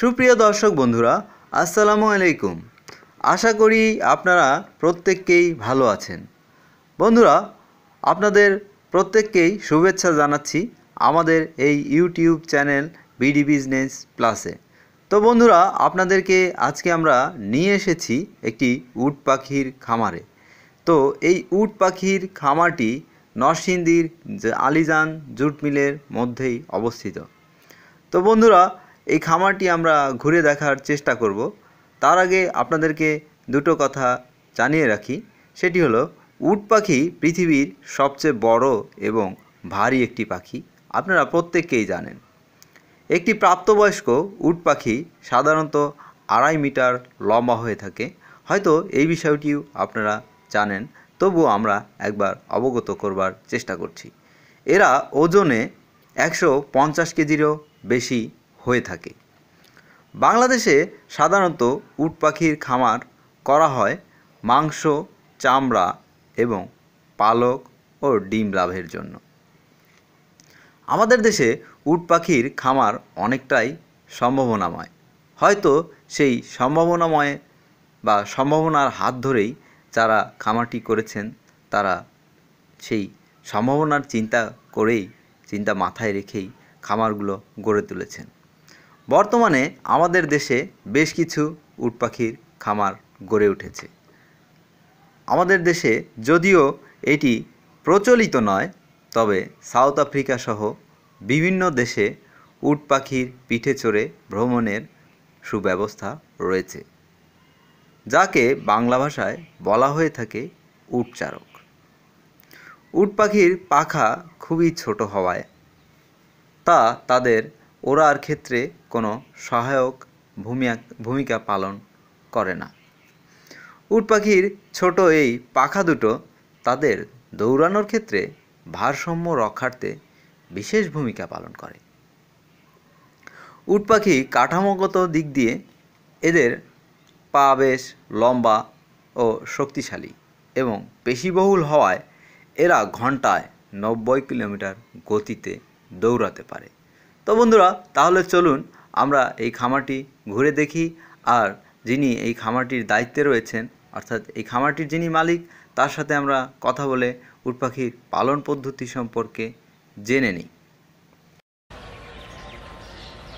সুপ্রিয় দর্শক বন্ধুরা, আসসালামু আলাইকুম। আশা করি আপনারা প্রত্যেককেই ভালো আছেন। বন্ধুরা, আপনাদের প্রত্যেককেই শুভেচ্ছা জানাচ্ছি আমাদের এই ইউটিউব চ্যানেল বিডি বিজনেস প্লাসে তো বন্ধুরা, আপনাদেরকে আজকে আমরা নিয়ে এসেছি একটি উট পাখির খামারে। তো এই উট পাখির খামারটি নরসিংদীর আলিজান জুট মিলের মধ্যেই অবস্থিত। তো বন্ধুরা এই খামারটি আমরা ঘুরে দেখার চেষ্টা করব। তার আগে আপনাদেরকে দুটো কথা জানিয়ে রাখি। সেটি হলো, উট পাখি পৃথিবীর সবচেয়ে বড় এবং ভারী একটি পাখি। আপনারা প্রত্যেককেই জানেন। একটি প্রাপ্তবয়স্ক উট পাখি সাধারণত আড়াই মিটার লম্বা হয়ে থাকে। হয়তো এই বিষয়টিও আপনারা জানেন, তবুও আমরা একবার অবগত করবার চেষ্টা করছি। এরা ওজনে একশো পঞ্চাশ কেজিরও বেশি হয়ে থাকে। বাংলাদেশে সাধারণত উট পাখির খামার করা হয় মাংস, চামড়া এবং পালক ও ডিম লাভের জন্য। আমাদের দেশে উট পাখির খামার অনেকটাই সম্ভাবনাময়। হয়তো সেই সম্ভাবনাময় বা সম্ভাবনার হাত ধরেই যারা খামারটি করেছেন, তারা সেই সম্ভাবনার চিন্তা করেই, চিন্তা মাথায় রেখেই খামারগুলো গড়ে তুলেছেন। বর্তমানে আমাদের দেশে বেশ কিছু উট পাখির খামার গড়ে উঠেছে। আমাদের দেশে যদিও এটি প্রচলিত নয়, তবে সাউথ আফ্রিকা সহ বিভিন্ন দেশে উট পাখির পিঠে চড়ে ভ্রমণের সুব্যবস্থা রয়েছে, যাকে বাংলা ভাষায় বলা হয়ে থাকে উটচারক উট পাখির পাখা খুবই ছোট হওয়ায় তা তাদের ওড়ার ক্ষেত্রে কোনো সহায়ক ভূমিকা পালন করে না। উট পাখির ছোট এই পাখা দুটো তাদের দৌড়ানোর ক্ষেত্রে ভারসাম্য রক্ষার্থে বিশেষ ভূমিকা পালন করে। উট পাখি কাঠামোগত দিক দিয়ে এদের পা বেশ লম্বা ও শক্তিশালী এবং পেশিবহুল হওয়ায় এরা ঘন্টায় নব্বই কিলোমিটার গতিতে দৌড়াতে পারে। তো বন্ধুরা তাহলে চলুন আমরা এই খামারটি ঘুরে দেখি। আর যিনি এই খামারটির দায়িত্বে রয়েছেন অর্থাৎ এই খামারটির যিনি মালিক তার সাথে আমরা কথা বলে উট পাখির পালন পদ্ধতি সম্পর্কে জেনে নিই।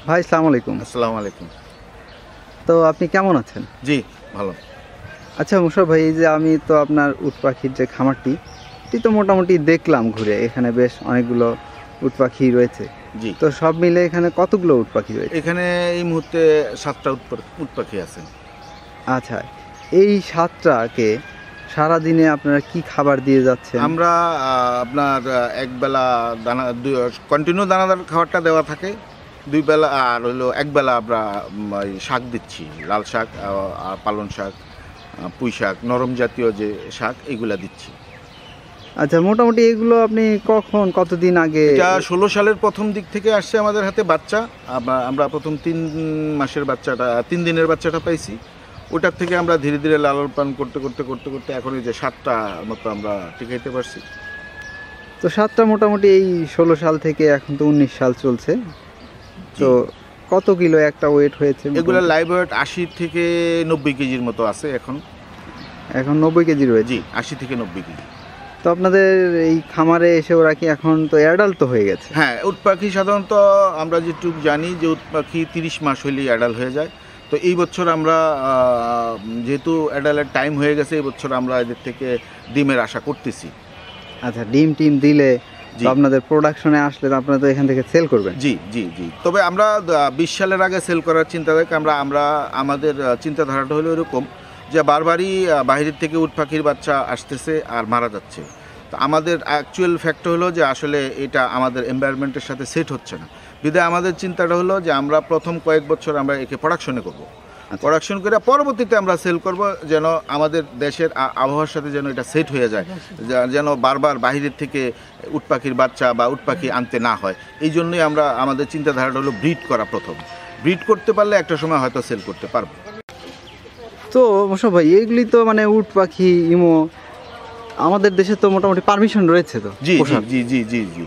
ভাই সালাম আলাইকুম। আসসালামু আলাইকুম। তো আপনি কেমন আছেন? জি ভালো। আচ্ছা মুশারফ ভাই এই যে আমি তো আপনার উট পাখির যে খামারটি এটি তো মোটামুটি দেখলাম ঘুরে। এখানে বেশ অনেকগুলো উট পাখি রয়েছে। জি। তো সব মিলে এখানে কতগুলো উট পাখি রয়েছে? এখানে এই মুহূর্তে সাতটা উট পাখি আছে। আচ্ছা এই সাতটাকে সারাদিনে আপনারা কি খাবার দিয়ে যাচ্ছেন? আমরা আপনার একবেলা দানা কন্টিনিউ দানাদার খাবারটা দেওয়া থাকে। দুই বেলা আর হলো একবেলা আমরা শাক দিচ্ছি লাল শাক আর পালন শাক পুঁই শাক নরম জাতীয় যে শাক এগুলা দিচ্ছি। আচ্ছা মোটামুটি এগুলো আপনি কখন কতদিন আগে? এটা ষোলো সালের প্রথম দিক থেকে আসছে আমাদের হাতে বাচ্চা। আমরা- প্রথম তিন মাসের বাচ্চাটা তিন দিনের বাচ্চাটা পাইছি। ওটার থেকে আমরা ধীরে ধীরে লালন পালন করতে করতে করতে করতে এখন এই যে সাতটা মতো আমরা টিকাইতে পারছি। তো সাতটা মোটামুটি এই ষোলো সাল থেকে এখন তো উনিশ সাল চলছে। তো কত কিলো একটা ওয়েট হয়েছে এগুলো? লাইভ ওয়েট আশি থেকে নব্বই কেজির মতো আছে এখন। এখন নব্বই কেজি রয়েছে? জি আশি থেকে নব্বই কেজি। তো আপনাদের এই খামারে এসে ওরা কি এখন তো অ্যাডাল্ট তো হয়ে গেছে? হ্যাঁ উট পাখি সাধারণত আমরা যেটুকু জানি যে উট পাখি তিরিশ মাস হইলেই অ্যাডাল্ট হয়ে যায়। তো এই বছর আমরা যেহেতু অ্যাডাল্টের টাইম হয়ে গেছে এই বছর আমরা এদের থেকে ডিমের আশা করতেছি। আচ্ছা ডিম টিম দিলে। আপনাদের প্রোডাকশনে আসলে আপনারা তো এখান থেকে সেল করবেন। জি জি জি। তবে আমরা বিশ সালের আগে সেল করার চিন্তা থাকে আমরা আমরা আমাদের চিন্তাধারাটা হলো এরকম যে বারবারই বাইরের থেকে উট পাখির বাচ্চা আসতেছে আর মারা যাচ্ছে। তো আমাদের অ্যাকচুয়াল ফ্যাক্ট হলো যে আসলে এটা আমাদের এনভায়রনমেন্টের সাথে সেট হচ্ছে না। বিধায় আমাদের চিন্তাটা হলো যে আমরা প্রথম কয়েক বছর আমরা একে প্রোডাকশনে করব। আচ্ছা। প্রোডাকশন করে পরবর্তীতে আমরা সেল করব যেন আমাদের দেশের আবহাওয়ার সাথে যেন এটা সেট হয়ে যায়। যেন বারবার বাইরের থেকে উট পাখির বাচ্চা বা উট পাখি আনতে না হয়। এই জন্যই আমরা আমাদের চিন্তাধারাটা হলো ব্রিড করা প্রথম। ব্রিড করতে পারলে একটা সময় হয়তো সেল করতে পারব। তো ভাই এগুলি তো মানে উট পাখি ইমো আমাদের দেশে তো মোটামুটি পারমিশন রয়েছে তো জি জি জি জি জি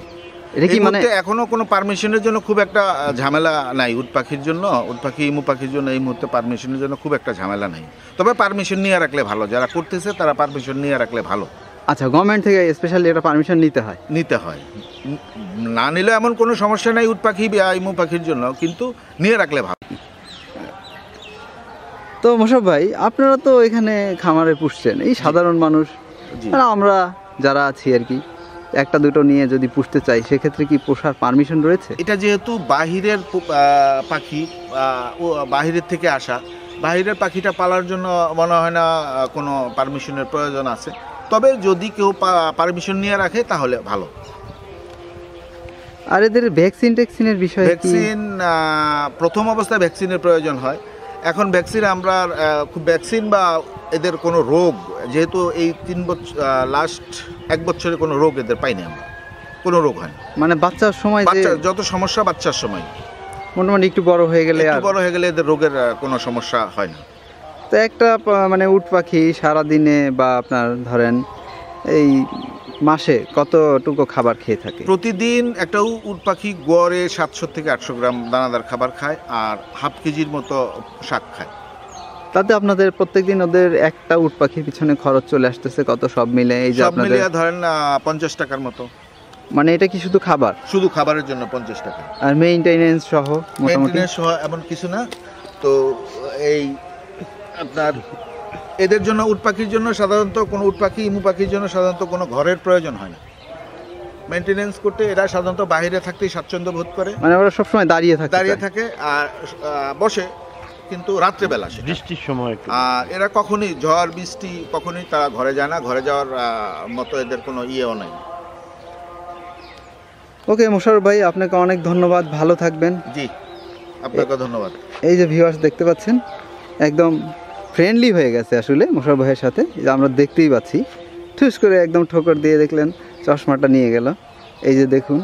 এটা কি মানে এখনও কোনো পারমিশনের জন্য খুব একটা ঝামেলা নাই উট পাখির জন্য। উট পাখি ইমু পাখির জন্য এই মুহূর্তে পারমিশনের জন্য খুব একটা ঝামেলা নাই। তবে পারমিশন নিয়ে রাখলে ভালো। যারা করতেছে তারা পারমিশন নিয়ে রাখলে ভালো। আচ্ছা গভর্নমেন্ট থেকে স্পেশালি এটা পারমিশন নিতে হয়? নিতে হয়। না নিলে এমন কোনো সমস্যা নাই উট পাখি বা ইমু পাখির জন্য কিন্তু নিয়ে রাখলে ভালো। তো মোশাব ভাই আপনারা তো এখানে খামারে পুষছেন। এই সাধারণ মানুষ আমরা যারা আছি আর কি একটা দুটো নিয়ে যদি পুষতে চাই সেক্ষেত্রে কি পোষার পারমিশন রয়েছে? এটা যেহেতু বাহিরের পাখি ও বাহিরের থেকে আসা বাহিরের পাখিটা পালার জন্য মনে হয় না কোনো পারমিশনের প্রয়োজন আছে। তবে যদি কেউ পারমিশন নিয়ে রাখে তাহলে ভালো। আর এদের ভ্যাকসিন ট্যাকসিনের বিষয়ে ভ্যাকসিন প্রথম অবস্থায় ভ্যাকসিনের প্রয়োজন হয়। এখন ভ্যাকসিন আমরা ভ্যাকসিন বা এদের কোনো রোগ যেহেতু এই তিন বছর লাস্ট এক বছরে কোনো রোগ এদের পাইনি আমরা। কোনো রোগ হয় মানে বাচ্চার সময় যে যত সমস্যা বাচ্চার সময়। মোটামুটি একটু বড় হয়ে গেলে আর একটু বড় হয়ে গেলে এদের রোগের কোনো সমস্যা হয় না। তো একটা মানে উট পাখি সারাদিনে বা আপনার ধরেন এই মাসে কতটুকু খাবার খেয়ে থাকে? প্রতিদিন একটা উট পাখি গড়ে সাতশো থেকে আটশো গ্রাম দানাদার খাবার খায় আর হাফ কেজির মতো শাক খায়। তাতে আপনাদের প্রত্যেকদিন ওদের একটা উট পাখির পিছনে খরচ চলে আসতেছে কত সব মিলে? এই যে সব আপনাদের মিলিয়ে ধরেন পঞ্চাশ টাকার মতো। মানে এটা কি শুধু খাবার? শুধু খাবারের জন্য পঞ্চাশ টাকা। আর মেইনটেনেন্স সহ মোটামুটি? সহ এমন কিছু না। তো এই আপনার এদের জন্য উট পাখির জন্য সাধারণত কোনো উট পাখি ইমু পাখির জন্য সাধারণত কোনো ঘরের প্রয়োজন হয় না। মেনটেনেন্স করতে এরা সাধারণত বাইরে থাকতেই স্বাচ্ছন্দ্য বোধ করে। মানে ওরা সবসময় দাঁড়িয়ে থাকে। দাঁড়িয়ে থাকে আর বসে কিন্তু রাত্রেবেলা সেটা। বৃষ্টির সময় আর এরা কখনই ঝড় বৃষ্টি কখনোই তারা ঘরে যায় না। ঘরে যাওয়ার মতো এদের কোনো ইয়েও নেই। ওকে মোশারফ ভাই আপনাকে অনেক ধন্যবাদ। ভালো থাকবেন। জি আপনাকে ধন্যবাদ। এই যে ভিউয়ার্স দেখতে পাচ্ছেন একদম ফ্রেন্ডলি হয়ে গেছে আসলে মোশারফ ভাইয়ের সাথে। আমরা দেখতেই পাচ্ছি। ঠুস করে একদম ঠোকর দিয়ে দেখলেন, চশমাটা নিয়ে গেল। এই যে দেখুন।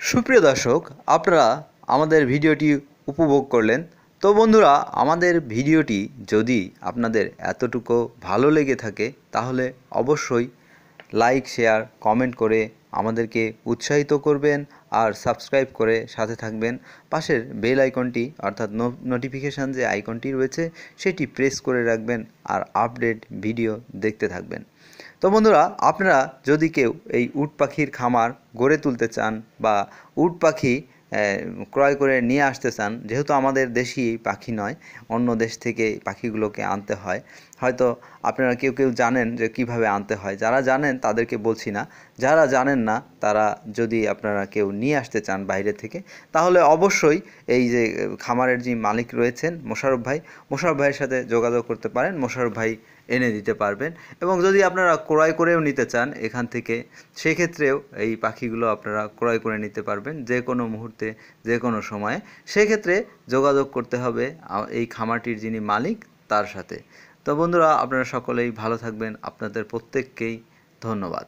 সুপ্রিয় দর্শক, আপনারা আমাদের ভিডিওটি উপভোগ করলেন। তো বন্ধুরা, আমাদের ভিডিওটি যদি আপনাদের এতটুকু ভালো লেগে থাকে, তাহলে অবশ্যই লাইক শেয়ার কমেন্ট করে আমাদেরকে উৎসাহিত করবেন আর সাবস্ক্রাইব করে সাথে থাকবেন। পাশের বেল আইকনটি, অর্থাৎ নোটিফিকেশান যে আইকনটি রয়েছে, সেটি প্রেস করে রাখবেন আর আপডেট ভিডিও দেখতে থাকবেন। তো বন্ধুরা, আপনারা যদি কেউ এই উট পাখির খামার গড়ে তুলতে চান বা উট পাখি ক্রয় করে নিয়ে আসতে চান, যেহেতু আমাদের দেশি পাখি নয়, অন্য দেশ থেকে পাখিগুলোকে আনতে হয় হয়তো আপনারা কেউ কেউ জানেন যে কীভাবে আনতে হয়। যারা জানেন তাদেরকে বলছি না। যারা জানেন না, তারা যদি আপনারা কেউ নিয়ে আসতে চান বাইরে থেকে, তাহলে অবশ্যই এই যে খামারের যে মালিক রয়েছেন মোশারফ ভাই মোশারফ ভাইয়ের সাথে যোগাযোগ করতে পারেন মোশারফ ভাই এনে দিতে পারবেন। এবং যদি আপনারা ক্রয় করেও নিতে চান এখান থেকে, সেক্ষেত্রেও এই পাখিগুলো আপনারা ক্রয় করে নিতে পারবেন যে কোনো মুহূর্তে, যে কোনো সময়ে। সেক্ষেত্রে যোগাযোগ করতে হবে এই খামারটির যিনি মালিক, তার সাথে। তো বন্ধুরা আপনারা সকলেই ভালো থাকবেন। আপনাদের প্রত্যেককেই ধন্যবাদ।